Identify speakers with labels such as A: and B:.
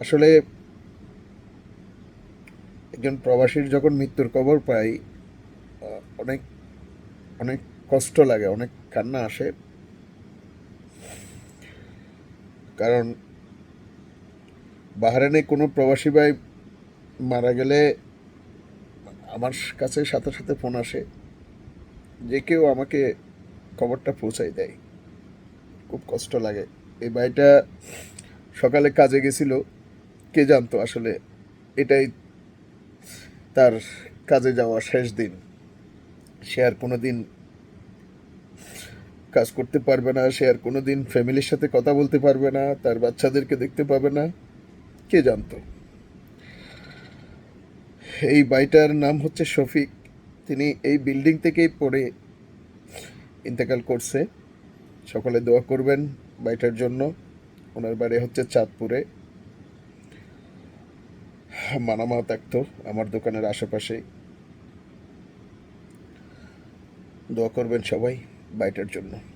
A: আসলে একজন প্রবাসীর যখন মৃত্যুর খবর পাই অনেক অনেক কষ্ট লাগে, অনেক কান্না আসে। কারণ বাহারানে কোনো প্রবাসী ভাই মারা গেলে আমার কাছে সাথে সাথে ফোন আসে যে কেউ আমাকে খবরটা পৌঁছাই দেয়। খুব কষ্ট লাগে। এই ভাইটা সকালে কাজে গেছিল কে জানতো আসলে এটাই তার কাজে যাওয়া শেষ দিন? সে আর কোনো দিন কাজ করতে পারবে না, সে আর কোনো দিন ফ্যামিলির সাথে কথা বলতে পারবে না, তার বাচ্চাদেরকে দেখতে পাবে না। কে জানতো? এই বাইটার নাম হচ্ছে শফিক। তিনি এই বিল্ডিং থেকেই পড়ে ইন্তেকাল করছে। সকলে দোয়া করবেন বাইটার জন্য। ওনার বাড়ি হচ্ছে চাঁদপুরে। মানামা থাকতো আমার দোকানের আশেপাশে দোয়া করবেন সবাই বাইটার জন্য।